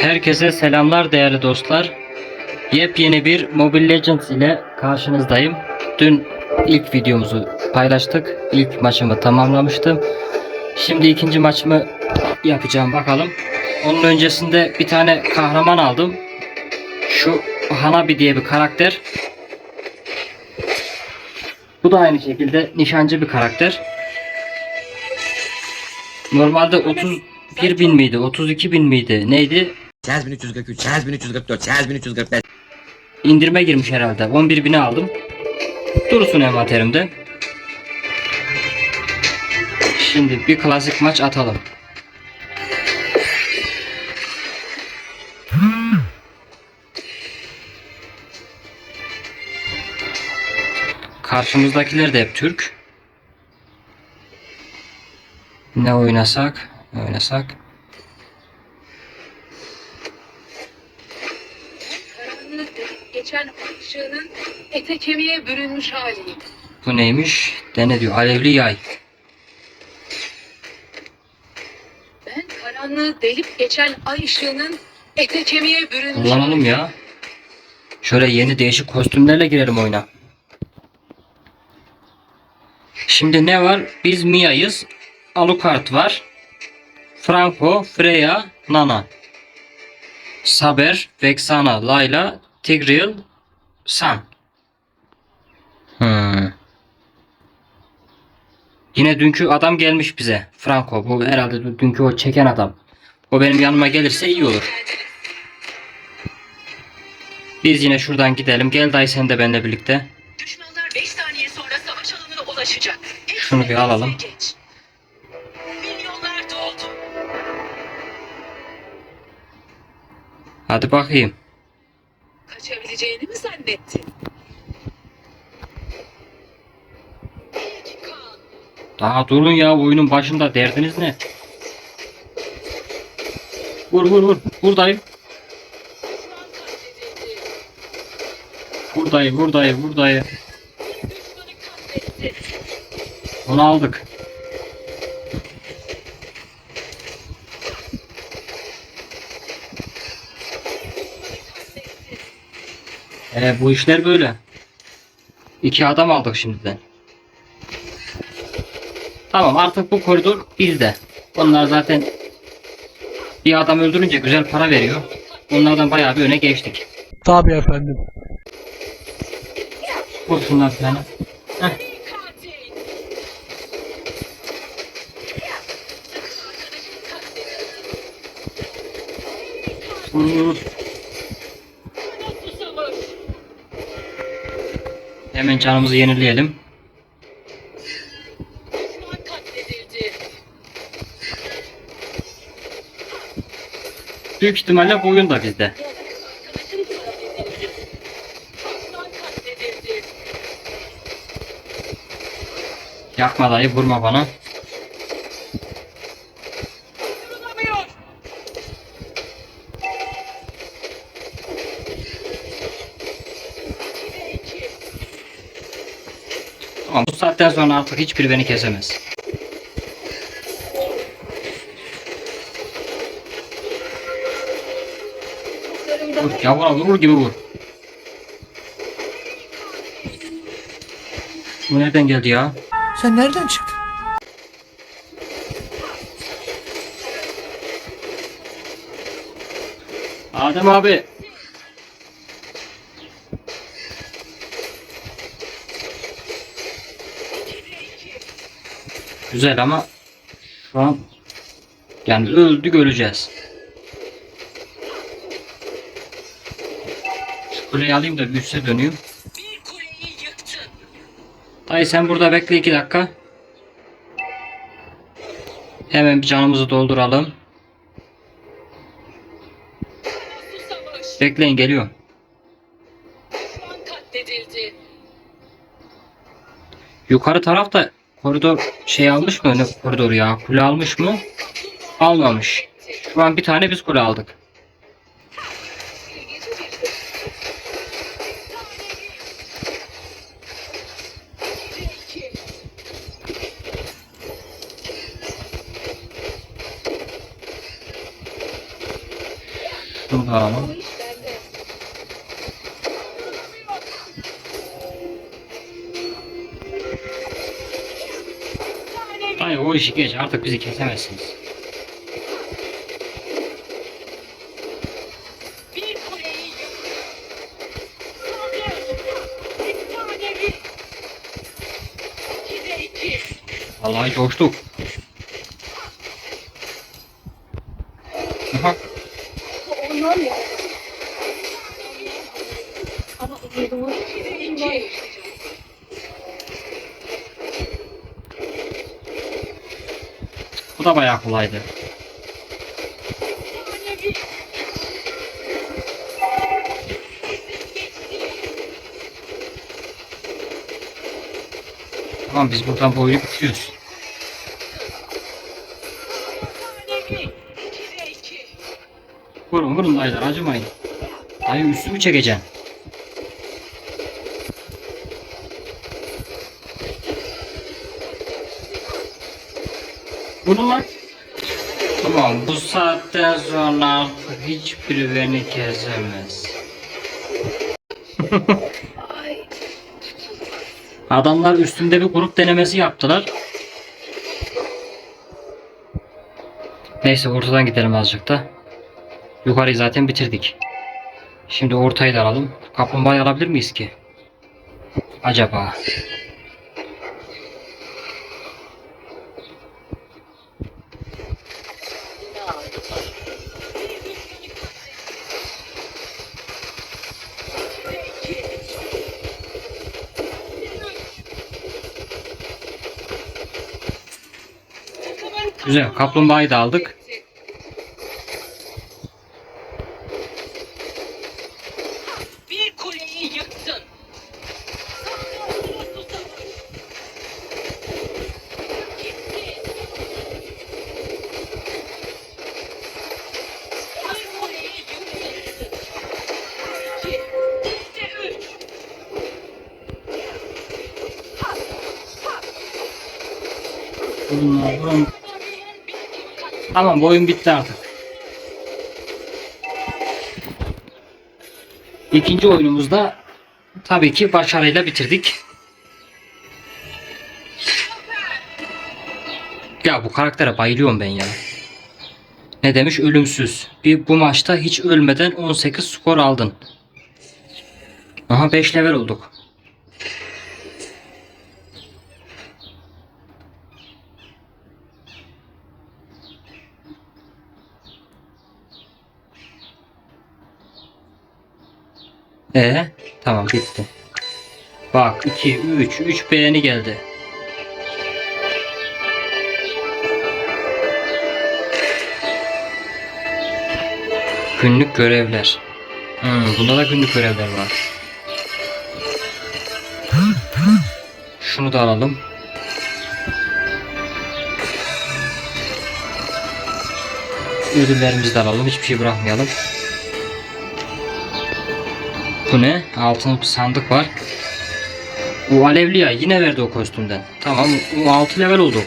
Herkese selamlar değerli dostlar. Yepyeni bir Mobile Legends ile karşınızdayım. Dün ilk videomuzu paylaştık. İlk maçımı tamamlamıştım. Şimdi ikinci maçımı yapacağım bakalım. Onun öncesinde bir tane kahraman aldım. Şu Hanabi diye bir karakter. Bu da aynı şekilde nişancı bir karakter. Normalde 31 bin miydi? 32 bin miydi? Neydi? Çerez 1343, Çerez 1344, Çerez 1345. İndirime girmiş herhalde. 11 bini aldım. Dursun envanterimde. Şimdi bir klasik maç atalım. Karşımızdakiler de hep Türk. Ne oynasak? Oynasak? Geçen ışığının ete kemiğe bürünmüş haliyim. Bu neymiş? Dene diyor. Alevli yay. Ben karanlığı delip geçen ay ışığının ete kemiğe bürünmüş Kullanalım ya. Şöyle yeni değişik kostümlerle girelim oyuna. Şimdi ne var? Biz Mia'yız. Alucard var. Franco, Freya, Nana. Saber, Vexana, Layla, Tigreal, Sam. Hmm. Yine dünkü adam gelmiş bize. Franco. Bu herhalde dünkü o çeken adam. O benim yanıma gelirse iyi olur. Biz yine şuradan gidelim. Gel dayı sen de benimle birlikte. Düşmanlar 5 saniye sonra savaş alanına ulaşacak. Şunu bir alalım. geç. Hadi bakayım. Kaçabileceğini mi zannettin? Daha durun ya oyunun başında derdiniz ne? Vur vur vur. Buradayım. Buradayım buradayım buradayım. Onu aldık. E, bu işler böyle. İki adam aldık şimdiden. Tamam artık bu koridor bizde. Onlar zaten bir adam öldürünce güzel para veriyor. Onlardan bayağı bir öne geçtik. Tabii efendim. Vur şunlar bir tane. Heh. Katil. Vur, vur, vur. Hemen canımızı yenileyelim. Büyük ihtimalle bu oyun da bizde. Yakma dayı vurma bana. Saatten sonra artık hiçbiri beni kesemez. Vur, yavrum vurur gibi vur. Bu nereden geldi ya? Sen nereden çıktın? Adem abi. Güzel ama şu an yani öldük öleceğiz. Şu kuleyi alayım da bir üste döneyim. Dayı sen burada bekle iki dakika. Hemen bir canımızı dolduralım. Bekleyin geliyor. Yukarı tarafta koridor şey almış mı? Ne koridoru ya? Kule almış mı? Almamış. Şu an bir tane biz kule aldık. İlginç bir İkide iki. Şunu da alalım. O işi geç artık bizi kesemezsiniz. Vallahi coştuk. Aha, Onlar ya. Ama umudumu ikide iki. bu da bayağı kolaydı. Tamam biz buradan. İkide iki. Vurun vurun dayılar acımayın. Dayı üstümü çekeceksin. Vurun lan. Tamam bu saatten sonra artık hiçbiri beni kesemez. Adamlar üstünde bir grup denemesi yaptılar. Neyse ortadan gidelim azıcık da. Yukarıyı zaten bitirdik. Şimdi ortayı da alalım. Kaplumbağayı alabilir miyiz ki? Acaba? Güzel. Kaplumbağayı da aldık. Bir kuleyi yıktın. Gitti. Tamam bu oyun bitti artık. İkinci oyunumuzda tabii ki başarıyla bitirdik. Ya bu karaktere bayılıyorum ben ya. Ne demiş? Ölümsüz. Bir bu maçta hiç ölmeden 18 skor aldın. Aha 5 level olduk. E tamam bitti. Bak 2 3 3 beğeni geldi. Günlük görevler. Hmm, bunda da günlük görevler var. Şunu da alalım. Ödüllerimizi de alalım. Hiçbir şey bırakmayalım. Bu ne? Altın sandık var. O alevli ya yine verdi o kostümden. Tamam o 6 level oldu.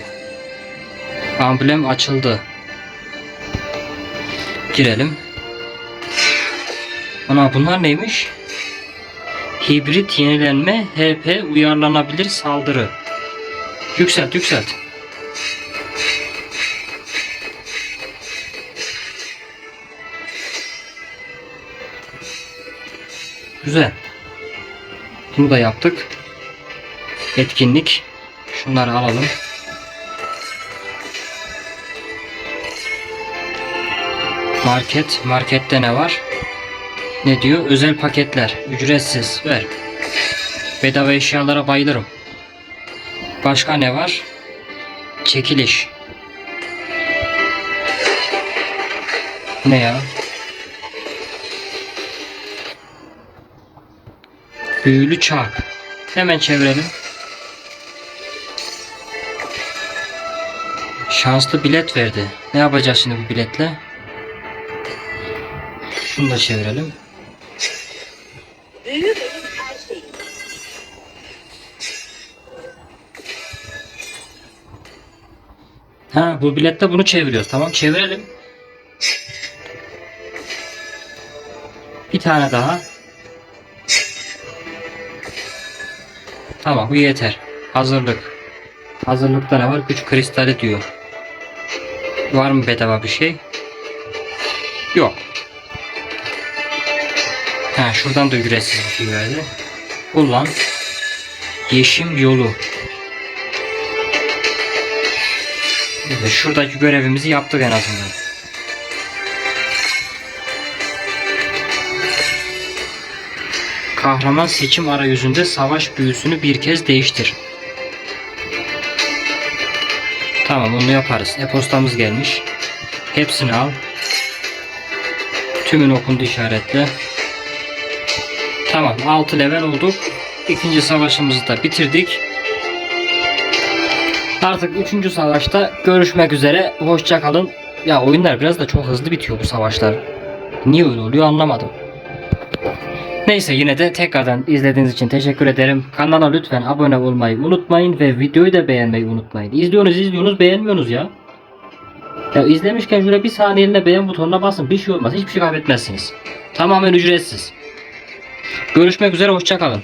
Amblem açıldı. Girelim. Ana bunlar neymiş? Hibrit yenilenme HP uyarlanabilir saldırı. Yükselt yükselt. Güzel. Bunu da yaptık. Etkinlik. Şunları alalım. Market. Markette ne var? Ne diyor? Özel paketler. Ücretsiz. Ver. Bedava eşyalara bayılırım. Başka ne var? Çekiliş. Ne ya? Büyülü çark. Hemen çevirelim. Şanslı bilet verdi. Ne yapacağız şimdi bu biletle? Şunu da çevirelim. Ha bu bilette bunu çeviriyoruz. Tamam çevirelim. Bir tane daha. Tamam bu yeter. Hazırlık. Hazırlıkta ne var? Güç kristali diyor. Var mı bedava bir şey? Yok. Ha şuradan da ücretsiz bir şey verdi. Kullan. Yeşim yolu. Ve şuradaki görevimizi yaptık en azından. Kahraman seçim arayüzünde savaş büyüsünü bir kez değiştir. Tamam onu yaparız. E-postamız gelmiş. Hepsini al. Tümün okundu işaretle. Tamam 6 level olduk. İkinci savaşımızı da bitirdik. Artık üçüncü savaşta görüşmek üzere. Hoşça kalın. Ya oyunlar biraz da çok hızlı bitiyor bu savaşlar. Niye öyle oluyor anlamadım. Neyse yine de tekrardan izlediğiniz için teşekkür ederim. Kanala lütfen abone olmayı unutmayın ve videoyu da beğenmeyi unutmayın. İzliyorsunuz izliyorsunuz beğenmiyorsunuz ya. Ya izlemişken şöyle bir saniyeliğine beğen butonuna basın. Bir şey olmaz. Hiçbir şey kaybetmezsiniz. Tamamen ücretsiz. Görüşmek üzere hoşça kalın.